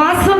মাসুম দাদা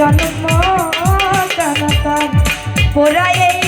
জন্ম সনাতন পুরাই